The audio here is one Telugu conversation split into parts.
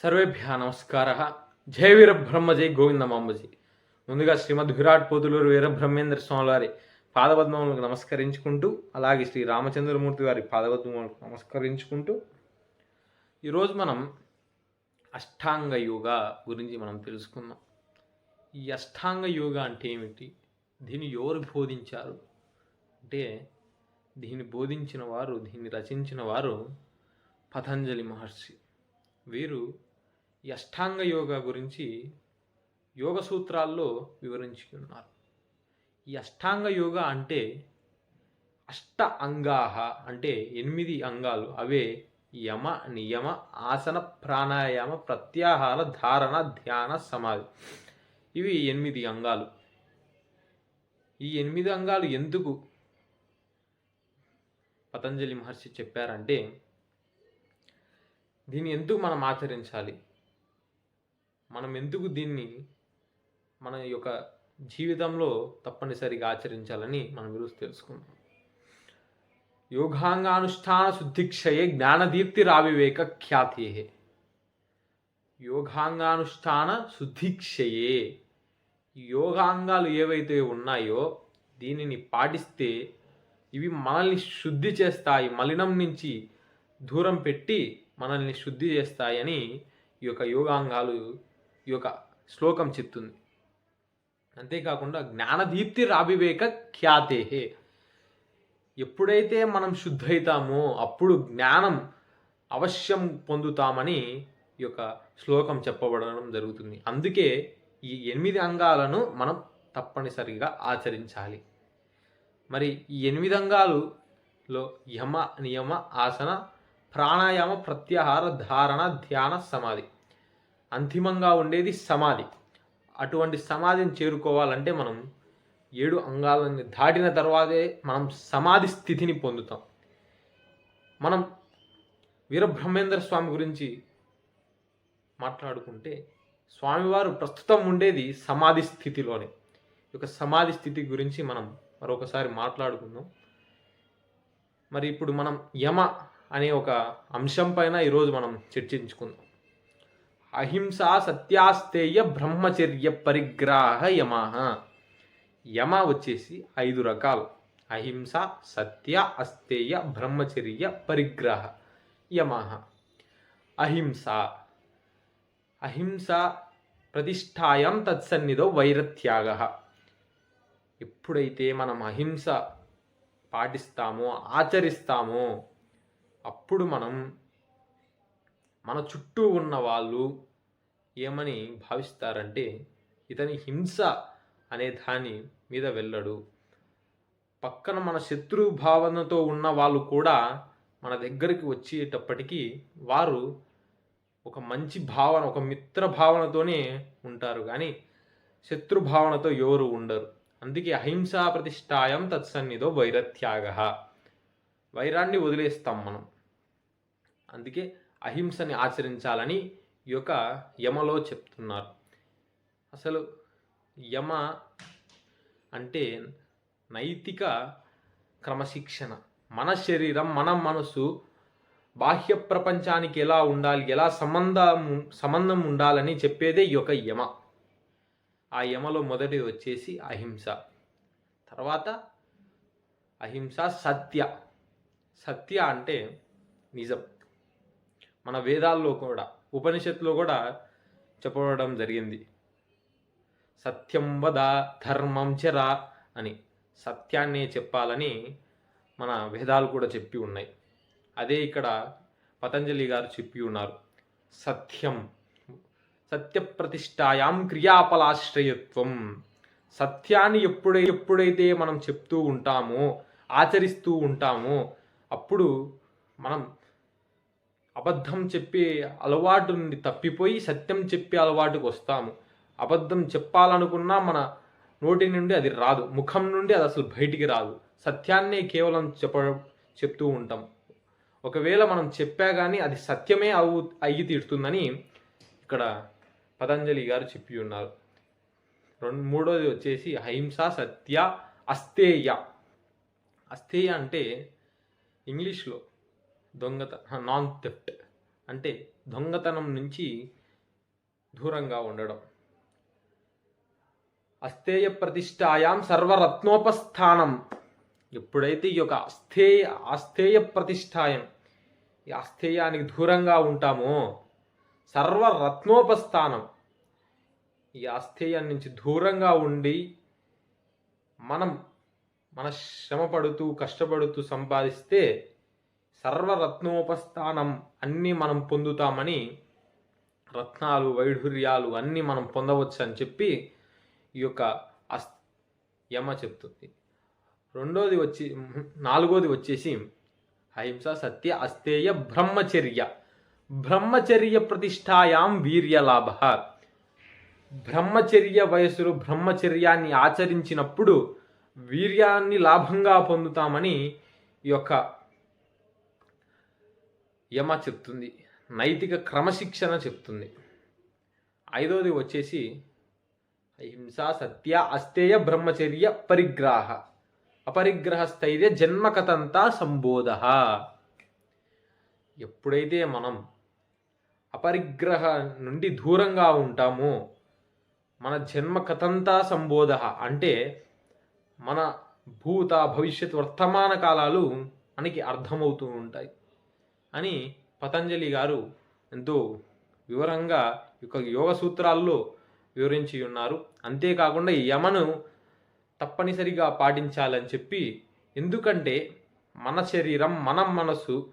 సర్వేభ్య నమస్కార. జయ వీర జై గోవిందమాంబజీ ముందుగా శ్రీమద్ విరాట్ పోతులూరు వీర బ్రహ్మేంద్ర స్వామి వారి పాదపద్మములకు నమస్కరించుకుంటూ అలాగే శ్రీ రామచంద్రమూర్తి వారి పాదపద్మములకు నమస్కరించుకుంటూ ఈరోజు మనం అష్టాంగ యోగ గురించి మనం తెలుసుకుందాం. ఈ అష్టాంగ యోగ అంటే ఏమిటి? దీన్ని ఎవరు బోధించారు? అంటే దీన్ని బోధించిన వారు దీన్ని రచించిన వారు పతంజలి మహర్షి. వీరు ఈ అష్టాంగ యోగ గురించి యోగ సూత్రాల్లో వివరించుకున్నారు. ఈ అష్టాంగ యోగ అంటే అష్ట అంగాహ అంటే ఎనిమిది అంగాలు. అవే యమ నియమ ఆసన ప్రాణాయామ ప్రత్యాహార ధారణ ధ్యాన సమాధి. ఇవి ఎనిమిది అంగాలు. ఈ ఎనిమిది అంగాలు ఎందుకు? పతంజలి మహర్షి చెప్పారంటే దీన్ని ఎందుకు మనం ఆచరించాలి? మనం ఎందుకు దీన్ని మన యొక్క జీవితంలో తప్పనిసరిగా ఆచరించాలని మనం ఈరోజు తెలుసుకుందాం. యోగాంగానుష్ఠాన శుద్ధిక్షయే జ్ఞానదీప్తి రావివేక ఖ్యాతి యోగాంగానుష్ఠాన శుద్ధిక్షయే యోగాంగాలు ఏవైతే ఉన్నాయో దీనిని పాటిస్తే ఇవి మనల్ని శుద్ధి చేస్తాయి మలినం నుంచి దూరం పెట్టి మనల్ని శుద్ధి చేస్తాయని ఈ యొక్క యోగాంగాలు ఈ యొక్క శ్లోకం చెప్తుంది. అంతేకాకుండా జ్ఞానదీప్తి రావివేక ఖ్యాతేహే. ఎప్పుడైతే మనం శుద్ధైతామో అప్పుడు జ్ఞానం అవశ్యం పొందుతామని ఈ యొక్క శ్లోకం చెప్పబడడం జరుగుతుంది. అందుకే ఈ ఎనిమిది అంగాలను మనం తప్పనిసరిగా ఆచరించాలి. మరి ఈ ఎనిమిది అంగాలులో యమ నియమ ఆసన ప్రాణాయామ ప్రత్యాహార ధారణ ధ్యాన సమాధి అంతిమంగా ఉండేది సమాధి. అటువంటి సమాధిని చేరుకోవాలంటే మనం ఏడు అంగాలని దాటిన తర్వాతే మనం సమాధి స్థితిని పొందుతాం. మనం వీరబ్రహ్మేంద్ర స్వామి గురించి మాట్లాడుకుంటే స్వామివారు ప్రస్తుతం ఉండేది సమాధి స్థితిలోనే. ఈ యొక్క సమాధి స్థితి గురించి మనం మరొకసారి మాట్లాడుకుందాం. మరి ఇప్పుడు మనం యమ అనే ఒక అంశం పైన ఈరోజు మనం చర్చించుకుందాం. అహింస సత్యాస్తేయ బ్రహ్మచర్య పరిగ్రాహ యమ యమ వచ్చేసి ఐదు రకాలు. అహింస సత్య అస్తేయ బ్రహ్మచర్య పరిగ్రహ యమ అహింస. అహింస ప్రతిష్టాయం తత్సన్నిధో వైరత్యాగ. ఎప్పుడైతే మనం అహింస పాటిస్తామో ఆచరిస్తామో అప్పుడు మనం మన చుట్టూ ఉన్న వాళ్ళు ఏమని భావిస్తారంటే ఇతని హింస అనే దాని మీద వెళ్ళడు. పక్కన మన శత్రు భావనతో ఉన్న వాళ్ళు కూడా మన దగ్గరికి వచ్చేటప్పటికీ వారు ఒక మంచి భావన ఒక మిత్ర భావనతోనే ఉంటారు. కానీ శత్రు భావనతో ఎవరు ఉండరు. అందుకే అహింసా ప్రతిష్టాయం తత్సన్నిధో వైరత్యాగ. వైరాన్ని వదిలేస్తాం మనం. అందుకే అహింసని ఆచరించాలని ఈ యొక్క యమలో చెప్తున్నారు. అసలు యమ అంటే నైతిక క్రమశిక్షణ. మన శరీరం మన మనసు బాహ్య ప్రపంచానికి ఎలా ఉండాలి ఎలా సంబంధం సంబంధం ఉండాలని చెప్పేదే ఈ యొక్క యమ. ఆ యమలో మొదటి వచ్చేసి అహింస. తర్వాత అహింస సత్య. సత్య అంటే నిజం. మన వేదాల్లో కూడా ఉపనిషత్తులో కూడా చెప్పడం జరిగింది. సత్యం వద ధర్మం చెరా అని సత్యాన్నే చెప్పాలని మన వేదాలు కూడా చెప్పి ఉన్నాయి. అదే ఇక్కడ పతంజలి గారు చెప్పి ఉన్నారు. సత్యం సత్యప్రతిష్టాయాం క్రియాపలాశ్రయత్వం. సత్యాన్ని ఎప్పుడై ఎప్పుడైతే మనం చెప్తూ ఉంటామో ఆచరిస్తూ ఉంటామో అప్పుడు మనం అబద్ధం చెప్పే అలవాటు నుండి తప్పిపోయి సత్యం చెప్పే అలవాటుకు వస్తాము. అబద్ధం చెప్పాలనుకున్నా మన నోటి నుండి అది రాదు. ముఖం నుండి అది అసలు బయటికి రాదు. సత్యాన్నే కేవలం చెప్ప చెప్తూ ఉంటాం. ఒకవేళ మనం చెప్పా కానీ అది సత్యమే అవు అయ్యి తీరుతుందని ఇక్కడ పతంజలి గారు చెప్పి ఉన్నారు. రెండు మూడోది వచ్చేసి అహింస సత్య అస్తేయ అస్తేయ అంటే ఇంగ్లీష్లో దొంగత నాన్ థెఫ్ట్ అంటే దొంగతనం నుంచి దూరంగా ఉండడం. అస్థేయ ప్రతిష్టాయాం సర్వరత్నోపస్థానం. ఎప్పుడైతే ఈ యొక్క అస్థేయ అస్థేయ ప్రతిష్టాయం ఈ అస్థేయానికి దూరంగా ఉంటామో సర్వరత్నోపస్థానం. ఈ అస్థేయం నుంచి దూరంగా ఉండి మనం మన శ్రమ పడుతూ కష్టపడుతూ సంపాదిస్తే సర్వరత్నోపస్థానం అన్నీ మనం పొందుతామని రత్నాలు వైఢూర్యాలు అన్నీ మనం పొందవచ్చు అని చెప్పి ఈ యొక్క అస్ యమ చెప్తుంది. రెండోది వచ్చి నాలుగోది వచ్చేసి అహింస సత్య అస్థేయ బ్రహ్మచర్య. బ్రహ్మచర్య ప్రతిష్టాయాం వీర్యలాభ. బ్రహ్మచర్య వయసులో బ్రహ్మచర్యాన్ని ఆచరించినప్పుడు వీర్యాన్ని లాభంగా పొందుతామని ఈ యొక్క యమ చెప్తుంది. నైతిక క్రమశిక్షణ చెప్తుంది. ఐదోది వచ్చేసి అహింస సత్య అస్థేయ బ్రహ్మచర్య పరిగ్రహ. అపరిగ్రహ స్థైర్య జన్మకథంతా సంబోధ. ఎప్పుడైతే మనం అపరిగ్రహ నుండి దూరంగా ఉంటామో మన జన్మ కథంతా సంబోధ. అంటే మన భూత భవిష్యత్ వర్తమాన కాలాలు మనకి అర్థమవుతూ ఉంటాయి. అని పతంజలి గారు ఎంతో వివరంగా యొక్క యోగ సూత్రాల్లో వివరించి ఉన్నారు. అంతేకాకుండా ఈ యమను తప్పనిసరిగా పాటించాలని చెప్పి ఎందుకంటే మన శరీరం మన మనసు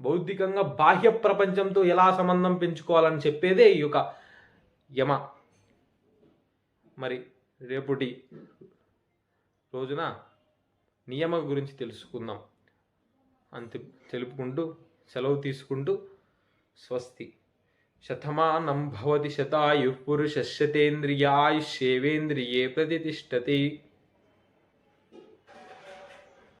బౌద్ధికంగా బాహ్య ప్రపంచంతో ఎలా సంబంధం పెంచుకోవాలని చెప్పేదే ఈ యొక్క యమ. మరి రేపటి రోజున నియమ గురించి తెలుసుకుందాం. అంతే తెలుపుకుంటూ సెలవు తీసుకుంటూ స్వస్తి. శతమానం భవతి శతాయు పురుష శతేంద్రియాయుషేవేంద్రియే ప్రతిష్టతి.